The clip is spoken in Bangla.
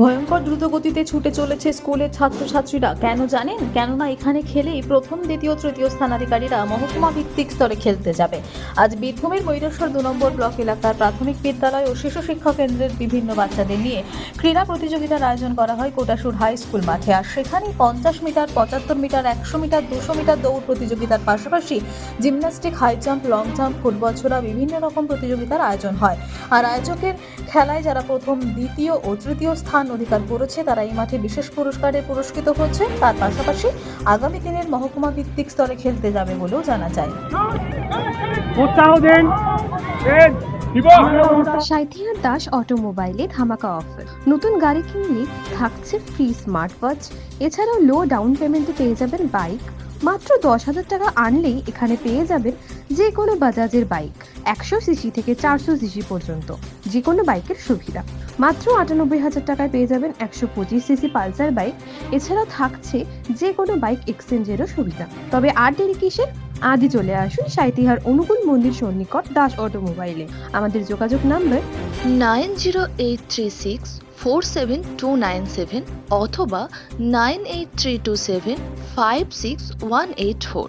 ভয়ঙ্কর দ্রুতগতিতে ছুটে চলেছে স্কুলের ছাত্রছাত্রীরা। কেন জানেন? কেননা এখানে খেলেই প্রথম, দ্বিতীয়, তৃতীয় স্থানাধিকারীরা মহকুমা ভিত্তিক স্তরে খেলতে যাবে। আজ বীরভূমের ময়ূরেশ্বর দু নম্বর ব্লক এলাকার প্রাথমিক বিদ্যালয় ও শিশু শিক্ষা কেন্দ্রের বিভিন্ন বাচ্চাদের নিয়ে ক্রীড়া প্রতিযোগিতার আয়োজন করা হয় কোটাসুর হাই স্কুল মাঠে। আর সেখানেই পঞ্চাশ মিটার, পঁচাত্তর মিটার, একশো মিটার, দুশো মিটার দৌড় প্রতিযোগিতার পাশাপাশি gymnastic, high jump, long jump, football ছোড়া বিভিন্ন রকম প্রতিযোগিতার আয়োজন হয়। আর আয়োজকের খেলায় যারা প্রথম, দ্বিতীয় ও তৃতীয় স্থান অধিকার করেছে তারা এই মাঠে বিশেষ পুরস্কারে পুরস্কৃত হচ্ছে তার পাশাপাশি আগামী দিনের মহকুমা ভিত্তিক স্তরে খেলতে যাবে বলেও জানা যায়। উৎসাহ দিন। দিন দাস অটোমোবাইলে ধামাকা অফার। নতুন গাড়ি কিনলে থাকছে ফ্রি স্মার্ট ওয়াচ এছাড়াও লো ডাউন পেমেন্টে পেয়ে যাবেন বাইক মাত্র দশ হাজার টাকা আনলেই এখানে পেয়ে যাবেন যে কোনো বাজাজের বাইক একশো সিসি থেকে চারশো সিসি পর্যন্ত যে কোনো বাইকের সুবিধা। মাত্র আটানব্বই হাজার টাকায় পেয়ে যাবেন একশো পঁচিশ সিসি পালসার বাইক। এছাড়া থাকছে যে কোনো বাইক এক্সচেঞ্জেরও সুবিধা। তবে আর দেরি কিসের? আজই চলে আসুন সাঁইতিহার অনুকূল মন্দির সন্নিকট দাস অটোমোবাইলে। আমাদের যোগাযোগ number nine zero eight three six four seven two nine seven অথবা nine eight three two seven five six one eight four.